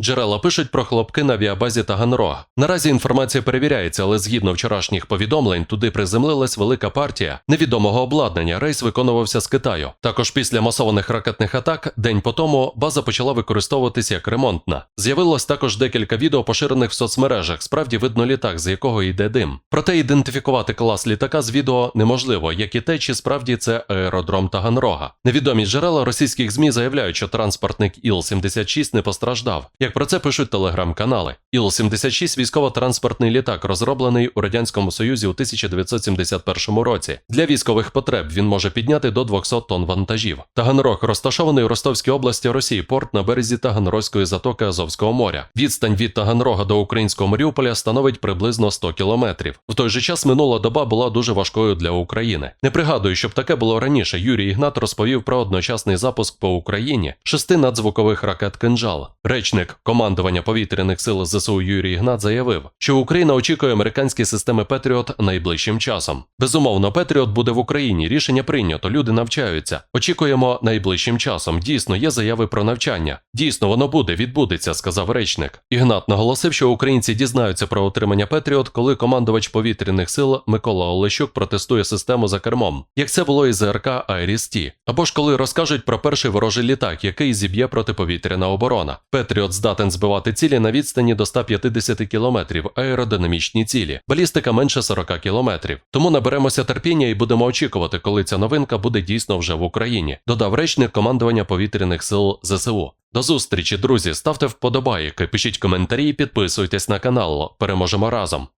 Джерела пишуть про хлопки на авіабазі Таганрог. Наразі інформація перевіряється, але згідно вчорашніх повідомлень, туди приземлилась велика партія невідомого обладнання. Рейс виконувався з Китаю. Також після масованих ракетних атак, день по тому, база почала використовуватися як ремонтна. З'явилось також декілька відео, поширених в соцмережах. Справді видно літак, з якого йде дим. Проте ідентифікувати клас літака з відео неможливо, як і те, чи справді це аеродром Таганрога. Невідомі джерела російських змі заявляють, що транспортник Іл-76 не постраждав. Як про це пишуть телеграм-канали. Іл-76 – військово-транспортний літак, розроблений у радянському союзі у 1971 році. Для військових потреб він може підняти до 200 тонн вантажів. Таганрог розташований у Ростовській області Росії, порт на березі Таганрозької затоки Азовського моря. Відстань від Таганрога до українського Маріуполя становить приблизно 100 кілометрів. В той же час минула доба була дуже важкою для України. Не пригадую, щоб таке було раніше. Юрій Ігнат розповів про одночасний запуск по Україні шести надзвукових ракет «Кинжал». Речник командування повітряних сил ЗСУ Юрій Ігнат заявив, що Україна очікує американські системи Петріот найближчим часом. Безумовно, Петріот буде в Україні. Рішення прийнято. Люди навчаються. Очікуємо найближчим часом. Дійсно, є заяви про навчання. Дійсно, воно буде, відбудеться, сказав речник. Ігнат наголосив, що українці дізнаються про отримання Петріот, коли командувач повітряних сил Микола Олещук протестує систему за кермом, як це було із ЗРК Айріс-Ті. Або ж коли розкажуть про перший ворожий літак, який зіб'є протиповітряна оборона. Петріот здатен збивати цілі на відстані до 150 кілометрів, аеродинамічні цілі, балістика менше 40 кілометрів. Тому наберемося терпіння і будемо очікувати, коли ця новинка буде дійсно вже в Україні. Додав речник командування повітряних сил ЗСУ. До зустрічі, друзі. Ставте вподобайки, пишіть коментарі, підписуйтесь на канал. Переможемо разом.